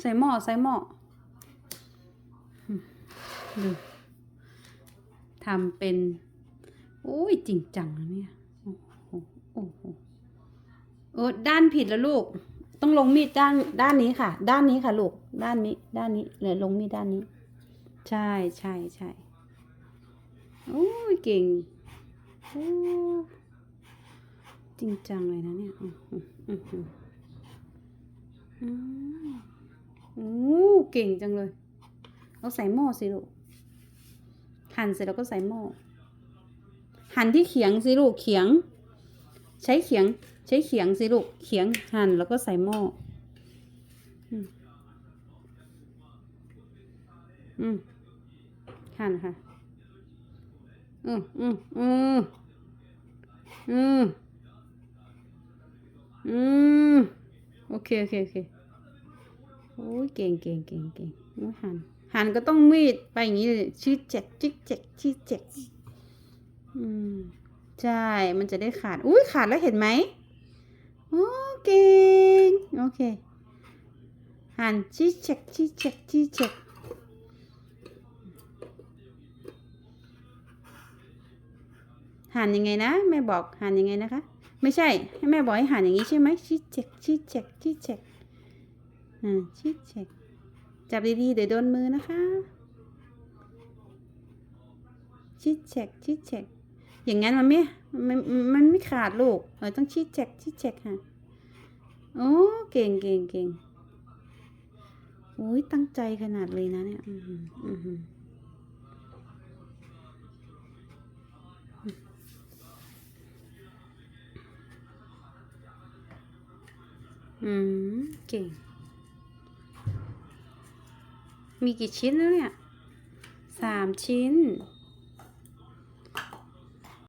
ใส่หม้อใส่หม้อดูทำเป็น โอ้ยจริงจังนะเนี่ย โอ้โหโอ้โหเออด้านผิดแล้วลูก ต้องลงมีดด้านด้านนี้ค่ะ ด้านนี้ค่ะลูก ด้านนี้ ด้านนี้เลยลงมีดด้านนี้ ใช่ใช่ใช่โอ้ยเก่งโอ้จริงจังเลยนะเนี่ยอืมอืมอืมอืมอืม โอ้เก่งจังเลยเอาใส่หม้อสิลูก หั่นเสร็จแล้วก็ใส่หม้อ หั่นที่เขียงสิลูก เขียง ใช้เขียง ใช้เขียงสิลูก เขียงหั่นแล้วก็ใส่หม้อ อืมหั่นค่ะ อืมอืมอืมอืมอืมโอเค โอเค โอเค โอ้ยเก่งเก่งเก่งเก่งโอ้ยหันหันก็ต้องมีดไปอย่างนี้เลยชี้เจ็กจิ๊กเจ็กชี้เจ็กอืมใช่มันจะได้ขาดอุ้ยขาดแล้วเห็นไหมโอ้เก่งโอเคหันชี้เจ็กชี้เจ็กชี้เจ็กหันยังไงนะแม่บอกหันยังไงนะคะ ไม่ใช่ให้แม่บอกให้หันอย่างนี้ใช่ไหมชี้เจ็กชี้เจ็กชี้เจ็ก อ่าชี้เจ็กจับดีๆเดี๋ยวโดนมือนะคะชี้เจ็กชี้เจ็กอย่างงั้นมันไม่มันมันไม่ขาดลูกเออต้องชี้เจ็กชี้เจ็กค่ะโอ้เก่งเก่งเก่งโอ้ยตั้งใจขนาดเลยนะเนี่ยอืมอืมอืมอืมเก่ง มีกี่ชิ้นแล้วเนี่ยสามชิ้น